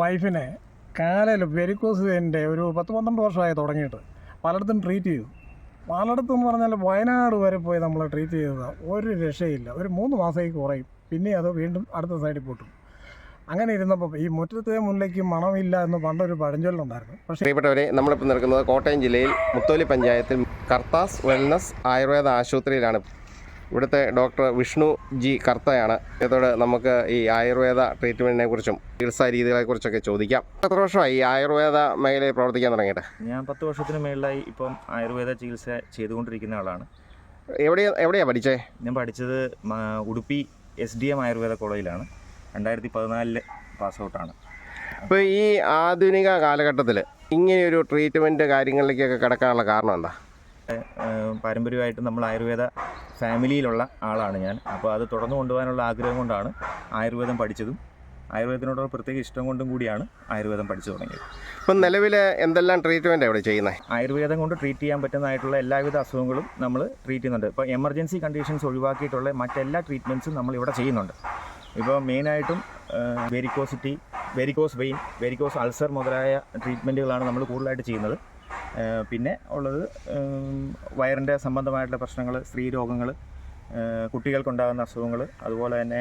വൈഫിനെ കാലയിൽ വെരിക്കോസ് എന്റെ ഒരു പത്ത് പന്ത്രണ്ട് വർഷമായി തുടങ്ങിയിട്ട് പലയിടത്തും ട്രീറ്റ് ചെയ്തു. പലയിടത്തും എന്ന് പറഞ്ഞാൽ വയനാട് വരെ പോയി നമ്മൾ ട്രീറ്റ് ചെയ്തതാണ് ഒരു രക്ഷയില്ല. ഒരു മൂന്ന് മാസത്തേക്ക് കുറയും. പിന്നെ അത് വീണ്ടും അടുത്ത സൈഡിൽ പൊട്ടും. അങ്ങനെ ഇരുന്നപ്പോൾ ഈ മുറ്റത്തെ മുല്ലയ്ക്ക് മണമില്ല എന്ന് പണ്ടൊരു പഴഞ്ചൊല്ലുണ്ടായിരുന്നു. പക്ഷേ പ്രിയപ്പെട്ടവരെ നമ്മളിപ്പോൾ നിൽക്കുന്നത് കോട്ടയം ജില്ലയിൽ മുത്തോലി പഞ്ചായത്തിൽ കർത്താസ് വെൽനസ് ആയുർവേദ ആശുപത്രിയിലാണ്. ഇവിടുത്തെ ഡോക്ടർ വിഷ്ണു ജി കർത്തയാണ്. ഇതോടെ നമുക്ക് ഈ ആയുർവേദ ട്രീറ്റ്മെന്റിനെ കുറിച്ചും ചികിത്സാ രീതികളെക്കുറിച്ചൊക്കെ ചോദിക്കാം. എത്ര വർഷമായി ഈ ആയുർവേദ മേഖലയിൽ പ്രവർത്തിക്കാൻ തുടങ്ങിയിട്ട്? ഞാൻ പത്ത് വർഷത്തിന് മേളിലായി ഇപ്പം ആയുർവേദ ചികിത്സ ചെയ്തുകൊണ്ടിരിക്കുന്ന ആളാണ്. എവിടെയാ എവിടെയാണ് പഠിച്ചേ? ഞാൻ പഠിച്ചത് Udupi S D M Ayurveda കോളേജിലാണ്. രണ്ടായിരത്തി പതിനാലിൽ പാസ് ഔട്ടാണ്. അപ്പോൾ ഈ ആധുനിക കാലഘട്ടത്തിൽ ഇങ്ങനെയൊരു ട്രീറ്റ്മെന്റ് കാര്യങ്ങളിലേക്കൊക്കെ കിടക്കാനുള്ള കാരണം എന്താ? പാരമ്പര്യമായിട്ട് നമ്മൾ ആയുർവേദ ഫാമിലിയിലുള്ള ആളാണ് ഞാൻ. അപ്പോൾ അത് തുടർന്ന് കൊണ്ടുപോകാനുള്ള ആഗ്രഹം കൊണ്ടാണ് ആയുർവേദം പഠിച്ചതും ആയുർവേദത്തിനോടുള്ള പ്രത്യേക ഇഷ്ടം കൊണ്ടും കൂടിയാണ് ആയുർവേദം പഠിച്ചു തുടങ്ങിയത്. ഇപ്പം നിലവിൽ എന്തെല്ലാം ട്രീറ്റ്മെന്റ് ഇവിടെ ചെയ്യുന്നത് ആയുർവേദം കൊണ്ട് ട്രീറ്റ് ചെയ്യാൻ പറ്റുന്നതായിട്ടുള്ള എല്ലാവിധ അസുഖങ്ങളും നമ്മൾ ട്രീറ്റ് ചെയ്യുന്നുണ്ട്. ഇപ്പോൾ എമർജൻസി കണ്ടീഷൻസ് ഒഴിവാക്കിയിട്ടുള്ള മറ്റെല്ലാ ട്രീറ്റ്മെന്റ്സും നമ്മൾ ഇവിടെ ചെയ്യുന്നുണ്ട്. ഇപ്പോൾ മെയിനായിട്ടും varicosity varicose vein varicose ulcer മുതലായ ട്രീറ്റ്മെന്റുകളാണ് നമ്മൾ കൂടുതലായിട്ട് ചെയ്യുന്നത്. പിന്നെ ഉള്ളത് വയറിന്റെ സംബന്ധമായിട്ടുള്ള പ്രശ്നങ്ങൾ സ്ത്രീ രോഗങ്ങൾ കുട്ടികൾക്കുണ്ടാകുന്ന അസുഖങ്ങൾ അതുപോലെ തന്നെ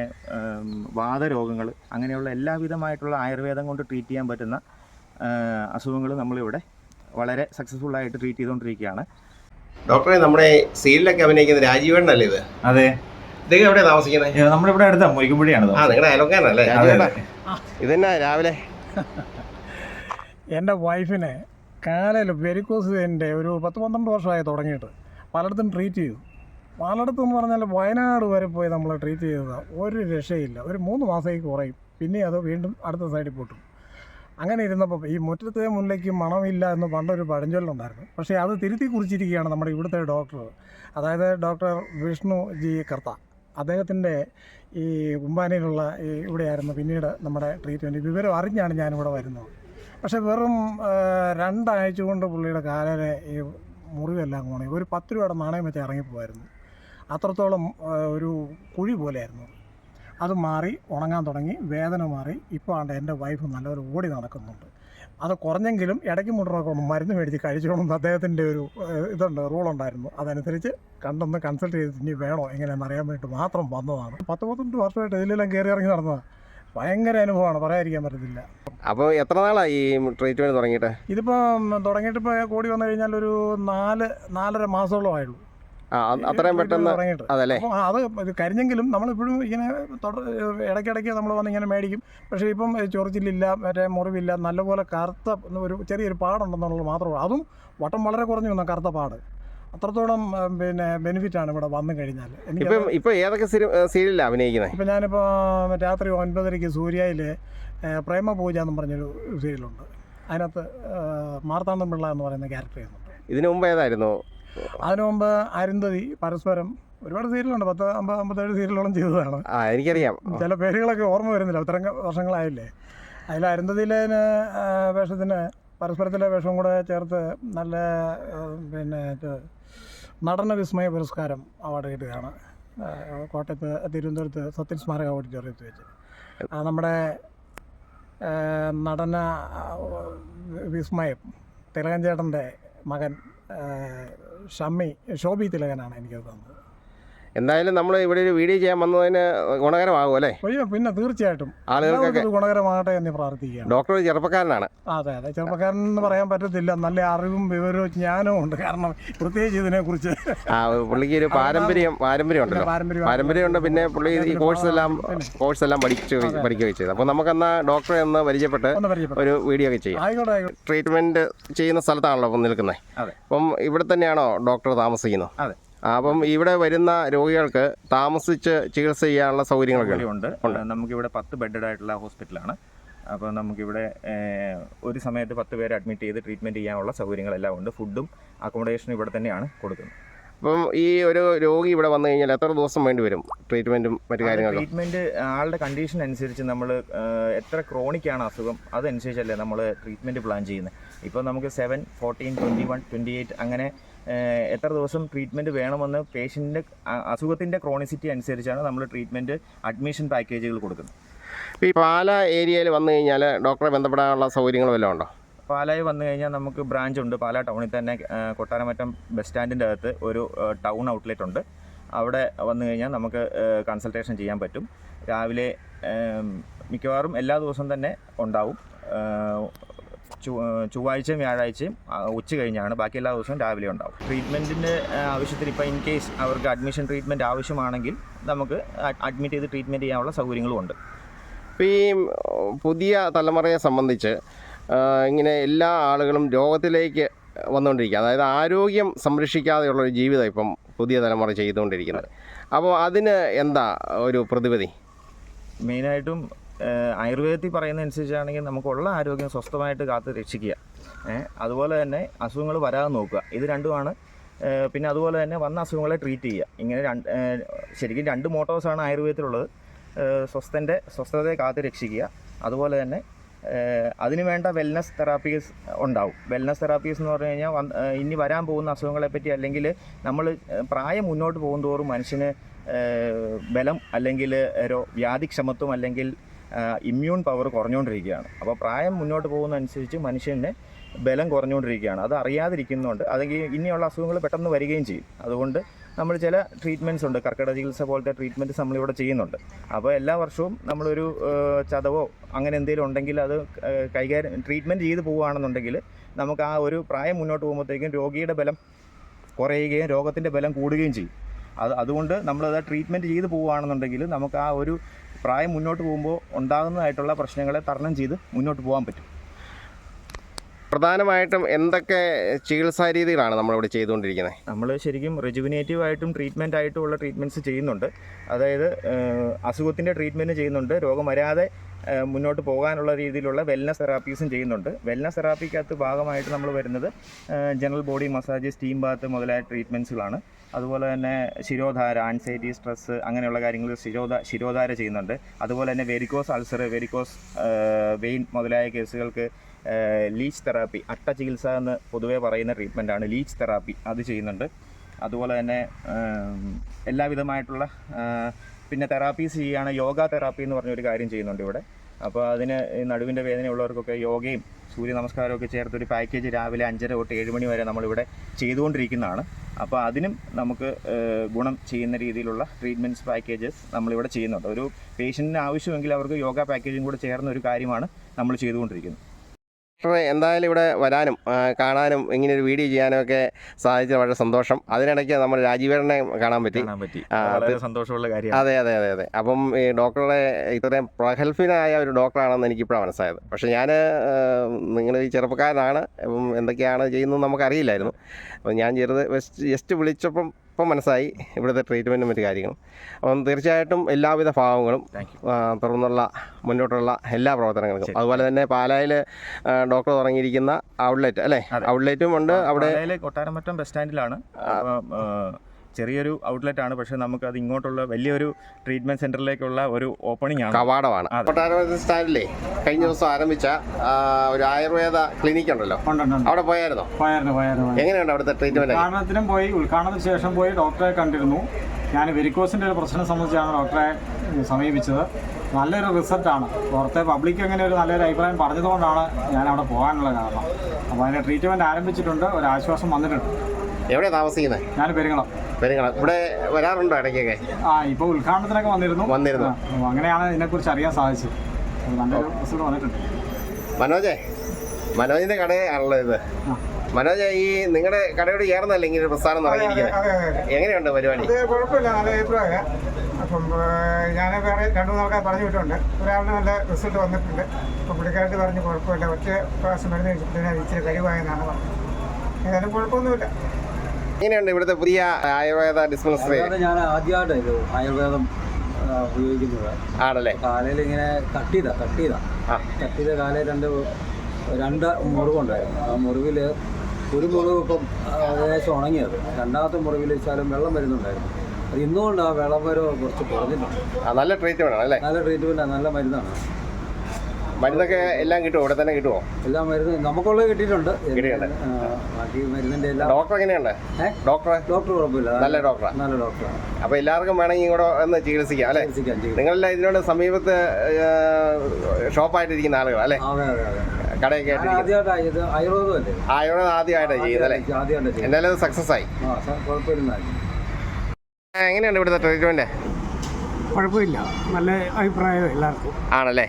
വാതരോഗങ്ങൾ അങ്ങനെയുള്ള എല്ലാവിധമായിട്ടുള്ള ആയുർവേദം കൊണ്ട് ട്രീറ്റ് ചെയ്യാൻ പറ്റുന്ന അസുഖങ്ങൾ നമ്മളിവിടെ വളരെ സക്സസ്ഫുൾ ആയിട്ട് ട്രീറ്റ് ചെയ്തുകൊണ്ടിരിക്കുകയാണ്. ഡോക്ടറെ നമ്മുടെ സീരിയലൊക്കെ അഭിനയിക്കുന്ന രാജീവേണ്ണല്ലേ ഇത്? അതെ. ഇദ്ദേഹം എവിടെയാണ് താമസിക്കുന്നത് നമ്മളിവിടെ അടുത്ത മുരിക്കുമ്പടിയാണ് ആ നിങ്ങളുടെ അയലോക്കാരനല്ലേ ഇതെന്നാ രാവിലെ? എന്റെ വൈഫിനെ കാലയിൽ വെരിക്കോസിന്റെ ഒരു പത്ത് പന്ത്രണ്ട് വർഷമായി തുടങ്ങിയിട്ട് പലയിടത്തും ട്രീറ്റ് ചെയ്തു. പലയിടത്തും എന്ന് പറഞ്ഞാൽ വയനാട് വരെ പോയി നമ്മൾ ട്രീറ്റ് ചെയ്തതാണ് ഒരു രക്ഷയില്ല. ഒരു മൂന്ന് മാസത്തേക്ക് കുറയും. പിന്നെ അത് വീണ്ടും അടുത്ത സൈഡിൽ പൊട്ടും. അങ്ങനെ ഇരുന്നപ്പോൾ ഈ മുറ്റത്തെ മുല്ലയ്ക്ക് മണമില്ല എന്ന് പണ്ടൊരു പഴഞ്ചൊല്ലുണ്ടായിരുന്നു. പക്ഷേ അത് തിരുത്തി കുറിച്ചിരിക്കുകയാണ് നമ്മുടെ ഇവിടുത്തെ ഡോക്ടർ അതായത് ഡോക്ടർ വിഷ്ണു ജി കർത്ത. അദ്ദേഹത്തിന്റെ ഈ കുമ്പാനയിലുള്ള ഈ ഇവിടെയായിരുന്നു പിന്നീട് നമ്മുടെ ട്രീറ്റ്മെന്റ് വിവരം അറിഞ്ഞാണ് ഞാനിവിടെ വരുന്നത്. പക്ഷേ വെറും രണ്ടാഴ്ച കൊണ്ട് പുള്ളിയുടെ കാലിലെ ഈ മുറിവെല്ലാം കൂടി ഒരു പത്ത് രൂപയുടെ നാണയം വെച്ച് ഇറങ്ങിപ്പോവായിരുന്നു. അത്രത്തോളം ഒരു കുഴി പോലെയായിരുന്നു. അത് മാറി ഉണങ്ങാൻ തുടങ്ങി വേദന മാറി. ഇപ്പോൾ ആണ്ട് എന്റെ വൈഫ് നല്ലപോലെ ഓടി നടക്കുന്നുണ്ട്. അത് കുറഞ്ഞെങ്കിലും ഇടയ്ക്ക് മുട്ടറൊക്കെ ഒന്ന് മരുന്ന് മേടിച്ച് കഴിച്ചോണമെന്ന് അദ്ദേഹത്തിന്റെ ഒരു ഇതുണ്ട് റൂളുണ്ടായിരുന്നു അതനുസരിച്ച് കണ്ടൊന്ന് കൺസൾട്ട് ചെയ്തിട്ട് ഇനി വേണോ എങ്ങനെയാണെന്ന് അറിയാൻ വേണ്ടി മാത്രം വന്നതാണ്. പത്ത് പത്തൊമ്പത് വർഷമായിട്ട് ഇതിലെല്ലാം കയറി ഇറങ്ങി നടന്നതാണ് ഭയങ്കര അനുഭവമാണ് പറയാതിരിക്കാൻ പറ്റത്തില്ല. അപ്പോൾ എത്ര നാളായി ഈ ട്രീറ്റ്മെന്റ് തുടങ്ങിയിട്ട്? ഇതിപ്പോൾ തുടങ്ങിയിട്ട് ഇപ്പോൾ കൂടി വന്നു കഴിഞ്ഞാൽ ഒരു നാല് നാലര മാസമോളം ആയുള്ളൂ. ആ അത് അത്രയും പെട്ടെന്ന് തുടങ്ങിയിട്ട്. അതല്ലേ? അത് ഇത് കരിഞ്ഞെങ്കിലും നമ്മളിപ്പോഴും ഇങ്ങനെ ഇടയ്ക്കിടയ്ക്ക് നമ്മൾ വന്ന് ഇങ്ങനെ മേടിക്കും. പക്ഷേ ഇപ്പം ചൊറിച്ചിലില്ല മറ്റേ മുറിവില്ല നല്ലപോലെ കറുത്ത ഒരു ചെറിയൊരു പാടുണ്ടെന്നുള്ളത് മാത്രമേ അതും വട്ടം വളരെ കുറഞ്ഞു വന്ന കറുത്ത പാട്. അത്രത്തോളം പിന്നെ ബെനിഫിറ്റ് ആണ് ഇവിടെ വന്നു കഴിഞ്ഞാൽ. എനിക്ക് ഇപ്പം ഇപ്പോൾ ഏതൊക്കെ സീരിയലാണ് അഭിനയിക്കുന്നത് ഇപ്പം ഞാനിപ്പോൾ രാത്രി ഒൻപതരയ്ക്ക് സൂര്യയിൽ പ്രേമപൂജ എന്ന് പറഞ്ഞൊരു സീരിയലുണ്ട്. അതിനകത്ത് മാർത്താണ്ഡം പിള്ള എന്ന് പറയുന്ന ക്യാരക്ടർ ചെയ്യുന്നുണ്ട്. ഇതിനു മുമ്പ് ഏതായിരുന്നു? അതിനു മുമ്പ് അരുന്ധതി പരസ്പരം ഒരുപാട് സീരിയലുണ്ട്. പത്ത് അമ്പത് അമ്പത്തേഴ് സീരിയലോളം ചെയ്തതാണ്. ആ എനിക്കറിയാം. ചില പേരുകളൊക്കെ ഓർമ്മ വരുന്നില്ല. അത്ര വർഷങ്ങളായില്ലേ. അതിൽ അരുന്ധതിയിലെ വേഷത്തിന് പരസ്പരത്തിലെ വേഷവും കൂടെ ചേർത്ത് നല്ല പിന്നെ നടന വിസ്മയ പുരസ്കാരം അവാർഡ് കിട്ടുകയാണ്. കോട്ടയത്ത് തിരുവനന്തപുരത്ത് സത്യൻ സ്മാരക ഓഡിറ്റോറിയത്തിൽ വെച്ച്. നമ്മുടെ നടന വിസ്മയം തിലകൻ ചേട്ടന്റെ മകൻ ഷമ്മി ഷോബി തിലകനാണ് എനിക്കത് തന്നത്. എന്തായാലും നമ്മൾ ഇവിടെ ഒരു വീഡിയോ ചെയ്യാൻ വന്നതിന് ഗുണകരമാകും അല്ലേ? അയ്യോ പിന്നെ തീർച്ചയായിട്ടും. ആളുകൾക്കൊക്കെ ഗുണകരമാകട്ടെ എന്ന് പ്രാർത്ഥിക്കുകയാണ്. ഡോക്ടർ ചെറുപ്പക്കാരനാണ്. അതെ അതെ. ചെറുപ്പക്കാരൻ എന്ന് പറയാൻ പറ്റത്തില്ല. നല്ല അറിവും വിവരവും ജ്ഞാനവും ഉണ്ട്. കാരണം പ്രത്യേകിച്ച് ഇതിനെക്കുറിച്ച്. ആ പുള്ളിക്ക് ഒരു പാരമ്പര്യം പാരമ്പര്യം ഉണ്ടല്ലോ. പാരമ്പര്യം ഉണ്ട്. പിന്നെ പുള്ളി ഈ കോഴ്സ് എല്ലാം കോഴ്സ് എല്ലാം പഠിച്ചു പഠിക്കുകയൊക്കെ ചെയ്തു. അപ്പോൾ നമുക്കെന്നാ ഡോക്ടറെ ഒന്ന് പരിചയപ്പെട്ട് ഒരു വീഡിയോ ഒക്കെ ചെയ്യാം. ട്രീറ്റ്മെന്റ് ചെയ്യുന്ന സ്ഥലത്താണല്ലോ അപ്പം നിൽക്കുന്നത്. അപ്പം ഇവിടെ തന്നെയാണോ ഡോക്ടർ താമസിക്കുന്നത്? അതെ. അപ്പം ഇവിടെ വരുന്ന രോഗികൾക്ക് താമസിച്ച് ചികിത്സ ചെയ്യാനുള്ള സൗകര്യങ്ങളൊക്കെ ഉണ്ട്. നമുക്കിവിടെ പത്ത് ബെഡഡ് ആയിട്ടുള്ള ഹോസ്പിറ്റലാണ്. അപ്പോൾ നമുക്കിവിടെ ഒരു സമയത്ത് പത്ത് പേരെ അഡ്മിറ്റ് ചെയ്ത് ട്രീറ്റ്മെന്റ് ചെയ്യാനുള്ള സൗകര്യങ്ങളെല്ലാം ഉണ്ട്. ഫുഡും അക്കോമഡേഷനും ഇവിടെ തന്നെയാണ് കൊടുക്കുന്നത്. അപ്പം ഈ ഒരു രോഗി ഇവിടെ വന്നു കഴിഞ്ഞാൽ എത്ര ദിവസം വേണ്ടി വരും? ട്രീറ്റ്മെന്റും മറ്റു കാര്യങ്ങളും? ട്രീറ്റ്മെന്റ് ആളുടെ കണ്ടീഷൻ അനുസരിച്ച് നമ്മൾ എത്ര ക്രോണിക് ആണ് അസുഖം അതനുസരിച്ചല്ലേ നമ്മൾ ട്രീറ്റ്മെന്റ് പ്ലാൻ ചെയ്യുന്നത് ഇപ്പോൾ നമുക്ക് seven fourteen twenty one twenty eight അങ്ങനെ എത്ര ദിവസം ട്രീറ്റ്മെന്റ് വേണമെന്ന് പേഷ്യന്റെ അസുഖത്തിന്റെ ക്രോണിസിറ്റി അനുസരിച്ചാണ് നമ്മൾ ട്രീറ്റ്മെന്റ് അഡ്മിഷൻ പാക്കേജുകൾ കൊടുക്കുന്നത്. ഇപ്പോൾ ഈ പാല ഏരിയയിൽ വന്നു കഴിഞ്ഞാൽ ഡോക്ടറെ ബന്ധപ്പെടാനുള്ള സൗകര്യങ്ങൾ വല്ലതും ഉണ്ടോ? പാലായി വന്നു കഴിഞ്ഞാൽ നമുക്ക് ബ്രാഞ്ച് ഉണ്ട്. പാലാ ടൗണിൽ തന്നെ കൊട്ടാരമറ്റം ബസ് സ്റ്റാൻഡിന്റെ അകത്ത് ഒരു ടൗൺ ഔട്ട്ലെറ്റ് ഉണ്ട്. അവിടെ വന്നു കഴിഞ്ഞാൽ നമുക്ക് കൺസൾട്ടേഷൻ ചെയ്യാൻ പറ്റും. രാവിലെ മിക്കവാറും എല്ലാ ദിവസവും തന്നെ ഉണ്ടാവും. ചൊവ്വാഴ്ചയും വ്യാഴാഴ്ചയും ഉച്ച കഴിഞ്ഞാണ് ബാക്കി എല്ലാ ദിവസവും രാവിലെ ഉണ്ടാവും. ട്രീറ്റ്മെന്റിന്റെ ആവശ്യത്തിൽ ഇപ്പോൾ ഇൻ കേസ് അവർക്ക് അഡ്മിഷൻ ട്രീറ്റ്മെന്റ് ആവശ്യമാണെങ്കിൽ നമുക്ക് അഡ്മിറ്റ് ചെയ്ത് ട്രീറ്റ്മെന്റ് ചെയ്യാനുള്ള സൗകര്യങ്ങളും ഉണ്ട്. ഇപ്പോൾ ഈ പുതിയ തലമുറയെ സംബന്ധിച്ച് ഇങ്ങനെ എല്ലാ ആളുകളും രോഗത്തിലേക്ക് വന്നുകൊണ്ടിരിക്കുക. അതായത് ആരോഗ്യം സംരക്ഷിക്കാതെയുള്ള ഒരു ജീവിതം ഇപ്പം പുതിയ തലമുറ ചെയ്തുകൊണ്ടിരിക്കുന്നത്. അപ്പോൾ അതിന് എന്താ ഒരു പ്രതിവിധി? മെയിനായിട്ടും ആയുർവേദത്തിൽ പറയുന്ന അനുസരിച്ചാണെങ്കിൽ നമുക്കുള്ള ആരോഗ്യം സ്വസ്ഥമായിട്ട് കാത്ത് രക്ഷിക്കുക. അതുപോലെ തന്നെ അസുഖങ്ങൾ വരാതെ നോക്കുക. ഇത് രണ്ടുമാണ്. പിന്നെ അതുപോലെ തന്നെ വന്ന അസുഖങ്ങളെ ട്രീറ്റ് ചെയ്യുക. ഇങ്ങനെ രണ്ട് ശരിക്കും രണ്ട് മോട്ടോസാണ് ആയുർവേദത്തിലുള്ളത്. സ്വസ്ഥന്റെ സ്വസ്ഥതയെ കാത്ത് രക്ഷിക്കുക. അതുപോലെ തന്നെ അതിന് വേണ്ട വെൽനസ് തെറാപ്പീസ് ഉണ്ടാവും. വെൽനസ് തെറാപ്പീസ് എന്ന് പറഞ്ഞു കഴിഞ്ഞാൽ ഇനി വരാൻ പോകുന്ന അസുഖങ്ങളെപ്പറ്റി അല്ലെങ്കിൽ നമ്മൾ പ്രായം മുന്നോട്ട് പോകുന്തോറും മനുഷ്യന് ബലം അല്ലെങ്കിൽ രോ വ്യാധിക്ഷമത്വം അല്ലെങ്കിൽ ഇമ്മ്യൂൺ പവർ കുറഞ്ഞുകൊണ്ടിരിക്കുകയാണ്. അപ്പോൾ പ്രായം മുന്നോട്ട് പോകുന്നതനുസരിച്ച് മനുഷ്യന് ബലം കുറഞ്ഞുകൊണ്ടിരിക്കുകയാണ്. അത് അറിയാതിരിക്കുന്നതുകൊണ്ട് അല്ലെങ്കിൽ ഇനിയുള്ള അസുഖങ്ങൾ പെട്ടെന്ന് വരികയും ചെയ്യും. അതുകൊണ്ട് നമ്മൾ ചില ട്രീറ്റ്മെന്റ്സ് ഉണ്ട്. കർക്കിടക ചികിത്സ പോലത്തെ ട്രീറ്റ്മെന്റ്സ് നമ്മളിവിടെ ചെയ്യുന്നുണ്ട്. അപ്പോൾ എല്ലാ വർഷവും നമ്മളൊരു ചതവോ അങ്ങനെ എന്തെങ്കിലും ഉണ്ടെങ്കിൽ അത് കൈകാര്യം ട്രീറ്റ്മെന്റ് ചെയ്ത് പോവുകയാണെന്നുണ്ടെങ്കിൽ നമുക്ക് ആ ഒരു പ്രായം മുന്നോട്ട് പോകുമ്പോഴത്തേക്കും രോഗിയുടെ ബലം കുറയുകയും രോഗത്തിന്റെ ബലം കൂടുകയും ചെയ്യും. അത് അതുകൊണ്ട് നമ്മളത് ട്രീറ്റ്മെന്റ് ചെയ്ത് പോവുകയാണെന്നുണ്ടെങ്കിൽ നമുക്ക് ആ ഒരു പ്രായം മുന്നോട്ട് പോകുമ്പോൾ ഉണ്ടാകുന്നതായിട്ടുള്ള പ്രശ്നങ്ങളെ തരണം ചെയ്ത് മുന്നോട്ട് പോകാൻ പറ്റും. പ്രധാനമായിട്ടും എന്തൊക്കെ ചികിത്സാ രീതികളാണ് നമ്മളിവിടെ ചെയ്തുകൊണ്ടിരിക്കുന്നത്? നമ്മൾ ശരിക്കും റെജുവിനേറ്റീവ് ആയിട്ടും ട്രീറ്റ്മെന്റ് ആയിട്ടും ഉള്ള ട്രീറ്റ്മെന്റ്സ് ചെയ്യുന്നുണ്ട്. അതായത് അസുഖത്തിന്റെ ട്രീറ്റ്മെന്റ് ചെയ്യുന്നുണ്ട്. രോഗം വരാതെ മുന്നോട്ട് പോകാനുള്ള രീതിയിലുള്ള വെൽനസ് തെറാപ്പീസും ചെയ്യുന്നുണ്ട്. വെൽനസ് തെറാപ്പിക്കകത്ത് ഭാഗമായിട്ട് നമ്മൾ വരുന്നത് general body massage steam bath മുതലായ ട്രീറ്റ്മെന്റ്സുകളാണ് അതുപോലെ തന്നെ ശിരോധാര ആൻസൈറ്റി സ്ട്രെസ്സ് അങ്ങനെയുള്ള കാര്യങ്ങൾ ശിരോധ ശിരോധാര ചെയ്യുന്നുണ്ട്. അതുപോലെ തന്നെ വെരിക്കോസ് അൾസർ വെരിക്കോസ് വെയിൻ മുതലായ കേസുകൾക്ക് ലീച്ച് തെറാപ്പി അട്ട ചികിത്സ എന്ന് പൊതുവേ പറയുന്ന ട്രീറ്റ്മെന്റാണ് ലീച്ച് തെറാപ്പി. അത് ചെയ്യുന്നുണ്ട്. അതുപോലെ തന്നെ എല്ലാവിധമായിട്ടുള്ള പിന്നെ തെറാപ്പീസ് ചെയ്യുകയാണ് യോഗ തെറാപ്പി എന്ന് പറഞ്ഞൊരു കാര്യം ചെയ്യുന്നുണ്ട് ഇവിടെ. അപ്പോൾ അതിന് നടുവിന്റെ വേദനയുള്ളവർക്കൊക്കെ യോഗയും സൂര്യ നമസ്കാരമൊക്കെ ചേർത്തൊരു പാക്കേജ് രാവിലെ അഞ്ചര തൊട്ട് ഏഴ് മണി വരെ നമ്മളിവിടെ ചെയ്തുകൊണ്ടിരിക്കുന്നതാണ്. അപ്പോൾ അതിനും നമുക്ക് ഗുണം ചെയ്യുന്ന രീതിയിലുള്ള ട്രീറ്റ്മെന്റ്സ് പാക്കേജസ് നമ്മളിവിടെ ചെയ്യുന്നുണ്ട്. ഒരു പേഷ്യന്റിന് ആവശ്യമെങ്കിൽ അവർക്ക് യോഗ പാക്കേജും കൂടെ ചേർന്ന ഒരു കാര്യമാണ് നമ്മൾ ചെയ്തുകൊണ്ടിരിക്കുന്നത്. ഡോക്ടറെ എന്തായാലും ഇവിടെ വരാനും കാണാനും ഇങ്ങനെ ഒരു വീഡിയോ ചെയ്യാനും ഒക്കെ സാധിച്ചത് വളരെ സന്തോഷം. അതിനിടയ്ക്ക് നമ്മൾ രാജീവേടനെ കാണാൻ പറ്റി. സന്തോഷമുള്ള കാര്യമാണ്. അതെ അതെ അതെ അതെ. അപ്പം ഈ ഡോക്ടറുടെ ഇത്രയും പ്രഗത്ഭനായ ഒരു ഡോക്ടറാണെന്ന് എനിക്കിപ്പോഴാണ് മനസ്സിലായത്. പക്ഷേ ഞാൻ നിങ്ങൾ ഈ ചെറുപ്പക്കാരനാണ്. അപ്പം എന്തൊക്കെയാണ് ചെയ്യുന്നത് നമുക്കറിയില്ലായിരുന്നു. അപ്പം ഞാൻ ചെറുത് ജസ്റ്റ് വിളിച്ചപ്പം ഇപ്പം മനസ്സായി ഇവിടുത്തെ ട്രീറ്റ്മെന്റും മറ്റു കാര്യങ്ങളും. അപ്പം തീർച്ചയായിട്ടും എല്ലാവിധ ഭാവങ്ങളും തുടർന്നുള്ള മുന്നോട്ടുള്ള എല്ലാ പ്രവർത്തനങ്ങൾക്കും. അതുപോലെ തന്നെ പാലായിൽ ഡോക്ടർ തുടങ്ങിയിരിക്കുന്ന ഔട്ട്ലെറ്റ് അല്ലേ? ഔട്ട്ലെറ്റും ഉണ്ട്. അവിടെ കൊട്ടാരമറ്റം ബസ് സ്റ്റാൻഡിലാണ് ചെറിയൊരു ഔട്ട്ലെറ്റ് ആണ്. പക്ഷേ നമുക്ക് അത് ഇങ്ങോട്ടുള്ള വലിയൊരു ട്രീറ്റ്മെന്റ് സെന്ററിലേക്കുള്ള ഒരു ഓപ്പണിംഗ് ആണ്. കവാടമാണ്. കൊട്ടാരമറ്റം സ്റ്റാൻഡിലേ കഴിഞ്ഞ ദിവസം ആരംഭിച്ച ഒരു ആയുർവേദ ക്ലിനിക് ഉണ്ടല്ലോ. അവിടെ പോയായിരുന്നോ. എങ്ങനെയുണ്ട് അവിടുത്തെ ട്രീറ്റ്മെന്റ് ഉദ്ഘാടനത്തിനും പോയി. ഉദ്ഘാടനത്തിന് ശേഷം പോയി ഡോക്ടറെ കണ്ടിരുന്നു. ഞാൻ വെരിക്കോസിന്റെ ഒരു പ്രശ്നം സംബന്ധിച്ചാണ് ഡോക്ടറെ സമീപിച്ചത്. നല്ലൊരു ആണ്. പുറത്തെ പബ്ലിക് അങ്ങനെ ഒരു നല്ലൊരു അഭിപ്രായം പറഞ്ഞതുകൊണ്ടാണ് ഞാൻ അവിടെ പോകാനുള്ള കാരണം. അപ്പോൾ അതിന്റെ ട്രീറ്റ്മെന്റ് ആരംഭിച്ചിട്ടുണ്ട്. ഒരു ആശ്വാസം വന്നിട്ടുണ്ട്. എവിടെ താമസിക്കുന്നത് ഞാൻ പെരുങ്ങളം. പെരുങ്ങളം. ഇവിടെ വരാറുണ്ടോ ഇടയ്ക്കൊക്കെ? ആ ഇപ്പോൾ ഉദ്ഘാടനത്തിനൊക്കെ വന്നിരുന്നു. വന്നിരുന്നു. അങ്ങനെയാണ് ഇതിനെ അങ്ങനെയാണ് ഇതിനെക്കുറിച്ച് അറിയാൻ സാധിച്ചത്. നല്ലൊരു റിസൾട്ട് വന്നിട്ടുണ്ട്. മനോജേ മനോജിന്റെ കടയാണല്ലോ ഇത്. മനോജ് ഈ നിങ്ങളുടെ കടയോട് ചേർന്നല്ലേ ഇങ്ങനെ പ്രസ്ഥാനം തുടങ്ങിയിരിക്കുന്നത് എങ്ങനെയുണ്ട് പരിപാടി? കുഴപ്പമില്ല നല്ല അഭിപ്രായം അപ്പം ഞാൻ വേറെ രണ്ടു മൂന്ന് ആൾക്കാർ പറഞ്ഞു വിട്ടുണ്ട് ഒരാളുടെ നല്ല റിസൾട്ട് വന്നിട്ടുണ്ട്. അപ്പം പുള്ളിക്കാരത്ത് പറഞ്ഞു കുഴപ്പമില്ല. ഒറ്റ പ്രാവശ്യം മരുന്ന് കഴിച്ചപ്പോഴത്തേനും ഇച്ചിരി കഴിവായെന്നാണ് പറഞ്ഞത്. ഏതായാലും കുഴപ്പമൊന്നുമില്ല. എങ്ങനെയുണ്ട് ഇവിടുത്തെ പുതിയ ആയുർവേദ ഡിസ്പെൻസറി ഞാൻ ആദ്യമായിട്ടാണ് ആയുർവേദം ഉപയോഗിക്കുന്നത്. ആണല്ലേ? കാലയിൽ ഇങ്ങനെ കട്ട് ചെയ്ത കട്ട് ചെയ്ത ആ. കട്ട് ചെയ്ത കാലയിൽ രണ്ട് രണ്ട് മുറിവുണ്ടായിരുന്നു. ആ മുറിവിൽ ഒരു മുറിവ് ഇപ്പം ഏകദേശം ഉണങ്ങിയത്. രണ്ടാമത്തെ മുറിവിൽ വെച്ചാലും വെള്ളം വരുന്നുണ്ടായിരുന്നു. അത് ഇന്നുകൊണ്ട് ആ വെള്ളം വരവ് കുറച്ച് കുറഞ്ഞിട്ടുണ്ട്. നല്ല ട്രീറ്റ്മെന്റ് ആണ് അല്ലേ? നല്ല ട്രീറ്റ്മെന്റാണ് നല്ല മരുന്നാണ്. മരുന്നൊക്കെ എല്ലാം കിട്ടുമോ ഇവിടെ തന്നെ കിട്ടുമോ എല്ലാം മരുന്ന് നമുക്കുള്ളത് കിട്ടിയിട്ടുണ്ട്. കിട്ടിയിട്ടുണ്ട്. ബാക്കി എല്ലാം ഡോക്ടർ എങ്ങനെയുണ്ട്? ഡോക്ടർ ഡോക്ടർ കുഴപ്പമില്ല. നല്ല ഡോക്ടറാണ് നല്ല ഡോക്ടറാണ്. അപ്പോൾ എല്ലാവർക്കും വേണമെങ്കിൽ കൂടെ ഒന്ന് ചികിത്സിക്കാം അല്ലെ? നിങ്ങളെല്ലാം ഇതിനോട് സമീപത്ത് ഷോപ്പായിട്ടിരിക്കുന്ന ആളുകൾ അല്ലെ? അതെ അതെ അതെ. കടയൊക്കെ ഞാൻ ആയിട്ടിരിക്കും ആദ്യമായിട്ടാണ് ഇത് ആയുർവേദമല്ലേ ആയോടെ ആദ്യമായിട്ടാണ് ചെയ്യുന്നത് അല്ലേ? ആദ്യമായിട്ടാണ് ചെയ്യുന്നത്. എന്നാലും സക്സസ് ആയി. ആ സാർ എങ്ങനെയുണ്ട് ഇവിടുത്തെ ട്രീറ്റ്മെന്റ് കുഴപ്പമില്ല. നല്ല അഭിപ്രായം എല്ലാവർക്കും. ആണല്ലേ?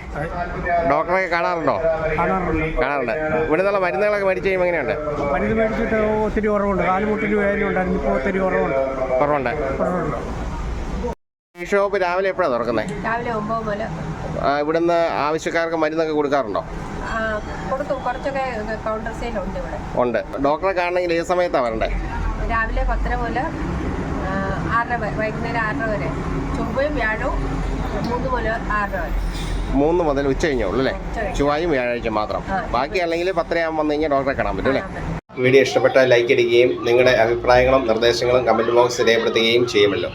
ഡോക്ടറെ കാണാറുണ്ടോ? കാണാറുണ്ട്. ഇവിടെ നിന്നുള്ള മരുന്നുകളൊക്കെ മേടിച്ച് കഴിയുമ്പോൾ എങ്ങനെയുണ്ട്? മരുന്ന് മേടിച്ചിട്ട് ഒത്തിരി കുറവുണ്ട്. കാലുമുട്ടിന് വേദന ഉണ്ടായിരുന്നു ഇപ്പോൾ ഒത്തിരി കുറവുണ്ട്. കുറവുണ്ട്. കുറവുണ്ട്. ഈ ഷോപ്പ് രാവിലെ എപ്പോഴാണ് തുറക്കുന്നത് രാവിലെ ഒമ്പത് മുതൽ ഇവിടുന്ന് ആവശ്യക്കാർക്ക് മരുന്നൊക്കെ കൊടുക്കാറുണ്ടോ? കൊടുത്തു. കുറച്ചൊക്കെ കൗണ്ടർ സെയിലുണ്ട് ഇവിടെ. ഉണ്ട്. ഡോക്ടറെ കാണണമെങ്കിൽ ഏത് സമയത്താണ് വരണ്ടേ? രാവിലെ പത്തര ആ, ആറര വരെ വൈകുന്നേരം ആറര വരെ. ചൊവ്വയും വ്യാഴവും മൂന്ന് മുതൽ ആറര വരെ. മൂന്ന് മുതൽ ഉച്ച കഴിഞ്ഞുള്ളൂ അല്ലേ? ചുവായും ചൊവ്വായും വ്യാഴാഴ്ച മാത്രം. ബാക്കി അല്ലെങ്കിൽ പത്തരയാകുമ്പോൾ വന്നു കഴിഞ്ഞാൽ ഡോക്ടറെ കാണാൻ പറ്റും അല്ലേ? വീഡിയോ ഇഷ്ടപ്പെട്ടാൽ ലൈക്ക് അടിക്കുകയും നിങ്ങളുടെ അഭിപ്രായങ്ങളും നിർദ്ദേശങ്ങളും കമന്റ് ബോക്സിൽ രേഖപ്പെടുത്തുകയും ചെയ്യുമല്ലോ.